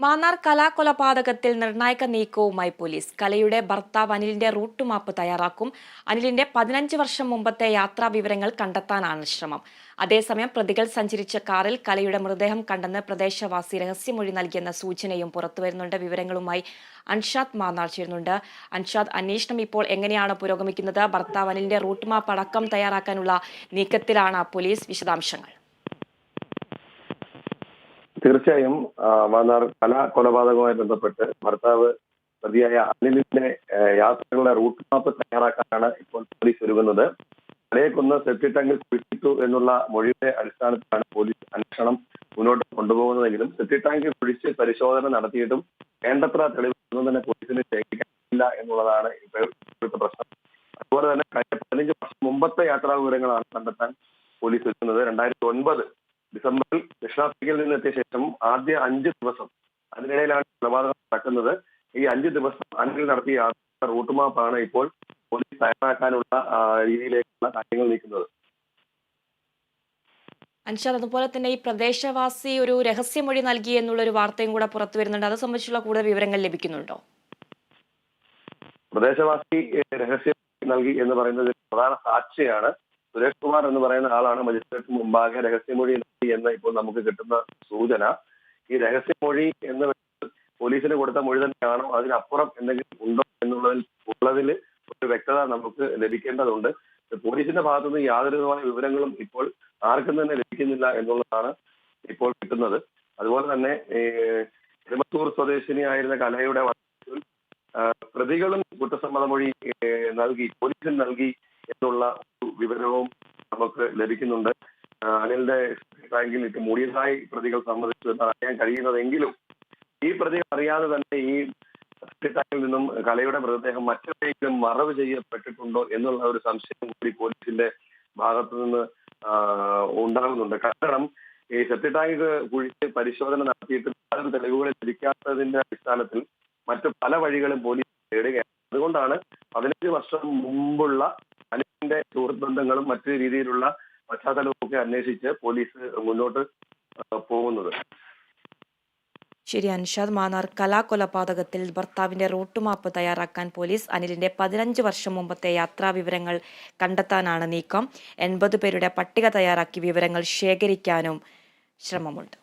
മാന്നാർ കലാകൊലപാതകത്തിൽ നിർണായക നീക്കവുമായി പോലീസ് കലയുടെ ഭർത്താവ് അനിലിന്റെ റൂട്ട് മാപ്പ് തയ്യാറാക്കും. അനിലിന്റെ പതിനഞ്ച് വർഷം മുമ്പത്തെ യാത്രാ വിവരങ്ങൾ കണ്ടെത്താനാണ് ശ്രമം. അതേസമയം പ്രതികൾ സഞ്ചരിച്ച കാറിൽ കലയുടെ മൃതദേഹം കണ്ടെന്ന് പ്രദേശവാസി രഹസ്യമൊഴി നൽകിയെന്ന സൂചനയും പുറത്തുവരുന്നുണ്ട് വിവരങ്ങളുമായി അൻഷാദ് മാന്നാർ ചേരുന്നുണ്ട്. അൻഷാദ് അന്വേഷണം ഇപ്പോൾ എങ്ങനെയാണ് പുരോഗമിക്കുന്നത്? ഭർത്താവ് അനിലിന്റെ റൂട്ട് മാപ്പ് അടക്കം തയ്യാറാക്കാനുള്ള നീക്കത്തിലാണ് പോലീസ് വിശദാംശങ്ങൾ. തീർച്ചയായും മാന്നാർ കലാ കൊലപാതകവുമായി ബന്ധപ്പെട്ട് ഭർത്താവ് പ്രതിയായ അനിലിന്റെ യാത്രകളുടെ റൂട്ട് മാപ്പ് തയ്യാറാക്കാനാണ് ഇപ്പോൾ പോലീസ് ഒരുങ്ങുന്നത്. കലയെക്കൊന്ന് സെപ്റ്റി ടാങ്കിൽ കുഴിച്ചിട്ടു എന്നുള്ള മൊഴിയുടെ അടിസ്ഥാനത്തിലാണ് പോലീസ് അന്വേഷണം മുന്നോട്ട് കൊണ്ടുപോകുന്നതെങ്കിലും സെപ്റ്റി ടാങ്കിൽ കുഴിച്ച് പരിശോധന നടത്തിയിട്ടും വേണ്ടത്ര തെളിവൊന്നും തന്നെ പോലീസിന് ശേഖരിക്കാനില്ല എന്നുള്ളതാണ് ഇപ്പോഴത്തെ പ്രശ്നം. അതുപോലെ തന്നെ കഴിഞ്ഞ പതിനഞ്ച് വർഷം മുമ്പത്തെ യാത്രാ വിവരങ്ങളാണ് കണ്ടെത്താൻ പോലീസ് എത്തുന്നത് രണ്ടായിരത്തി ഒൻപത് ഡിസംബറിൽ ദക്ഷിണാഫ്രിക്കയിൽ നിന്ന് എത്തിയ ശേഷം ആദ്യ അഞ്ച് ദിവസം അതിനിടയിലാണ് കൊലപാതകം നടക്കുന്നത്. ഈ അഞ്ച് ദിവസം അനിൽ നടത്തിയ റൂട്ട് മാപ്പാണ് ഇപ്പോൾ പോലീസ് തയ്യാറാക്കാനുള്ള രീതിയിലേക്കുള്ള കാര്യങ്ങൾ നീക്കുന്നത്. അൻഷാദ് അതുപോലെ തന്നെ ഈ പ്രദേശവാസി ഒരു രഹസ്യമൊഴി നൽകി എന്നുള്ളൊരു വാർത്തയും കൂടെ പുറത്തു വരുന്നുണ്ട്. അത് സംബന്ധിച്ചുള്ള കൂടുതൽ വിവരങ്ങൾ ലഭിക്കുന്നുണ്ടോ? പ്രദേശവാസി രഹസ്യം നൽകി എന്ന് പറയുന്നത് പ്രധാന സാക്ഷിയാണ്. സുരേഷ് കുമാർ എന്ന് പറയുന്ന ആളാണ് മജിസ്ട്രേറ്റ് മുമ്പാകെ രഹസ്യമൊഴി നൽകി എന്ന് ഇപ്പോൾ നമുക്ക് കിട്ടുന്ന സൂചന. ഈ രഹസ്യമൊഴി എന്ന് പോലീസിന് കൊടുത്ത മൊഴി തന്നെയാണോ? അതിനപ്പുറം എന്തെങ്കിലും ഉണ്ടോ എന്നുള്ളതിൽ ഉള്ളതിൽ ഒരു വ്യക്തത നമുക്ക് ലഭിക്കേണ്ടതുണ്ട്. പോലീസിന്റെ ഭാഗത്തുനിന്ന് യാതൊരു വിധമായ വിവരങ്ങളും ഇപ്പോൾ ആർക്കും തന്നെ ലഭിക്കുന്നില്ല എന്നുള്ളതാണ് ഇപ്പോൾ കിട്ടുന്നത്. അതുപോലെ തന്നെ എരുമത്തൂർ സ്വദേശിനിയായിരുന്ന കലയുടെ പ്രതികളും കുറ്റസമ്മതമൊഴി മൊഴി നൽകി പോലീസിന് നൽകി എന്നുള്ള വിവരവും നമുക്ക് ലഭിക്കുന്നുണ്ട്. അനിലിന്റെ ബാങ്കിൽ ഇട്ട് മൂടിയതായി പ്രതികൾ സമ്മതിച്ചു എന്ന് അറിയാൻ കഴിയുന്നതെങ്കിലും ഈ പ്രതികൾ അറിയാതെ തന്നെ ഈ ടാങ്കിൽ നിന്നും കലയുടെ മൃതദേഹം മറ്റെവിടെയെങ്കിലും മറവ് ചെയ്യപ്പെട്ടിട്ടുണ്ടോ എന്നുള്ള ഒരു സംശയം കൂടി പോലീസിന്റെ ഭാഗത്തു നിന്ന് ഉണ്ടാകുന്നുണ്ട്. കാരണം ഈ സെപ്റ്റി കുഴിച്ച് പരിശോധന നടത്തിയിട്ട് പല തെളിവുകൾ ലഭിക്കാത്തതിന്റെ അടിസ്ഥാനത്തിൽ മറ്റു പല വഴികളും പോലീസ് തേടുകയാണ്. അതുകൊണ്ടാണ് പതിനഞ്ച് വർഷം മുമ്പുള്ള അനിലിന്റെ സുഹൃത്ത് ബന്ധങ്ങളും മറ്റു രീതിയിലുള്ള പശ്ചാത്തലവും ഒക്കെ അന്വേഷിച്ച് പോലീസ് മുന്നോട്ട് പോകുന്നത്. ശരി അൻഷാദ് മാന്നാർ കലാകൊലപാതകത്തിൽ ഭർത്താവിന്റെ റൂട്ട് മാപ്പ് തയ്യാറാക്കാൻ പോലീസ് അനിലിന്റെ പതിനഞ്ച് വർഷം മുമ്പത്തെ യാത്രാ വിവരങ്ങൾ കണ്ടെത്താനാണ് നീക്കം. എൺപത് പേരുടെ പട്ടിക തയ്യാറാക്കി വിവരങ്ങൾ ശേഖരിക്കാനും ശ്രമമുണ്ട്.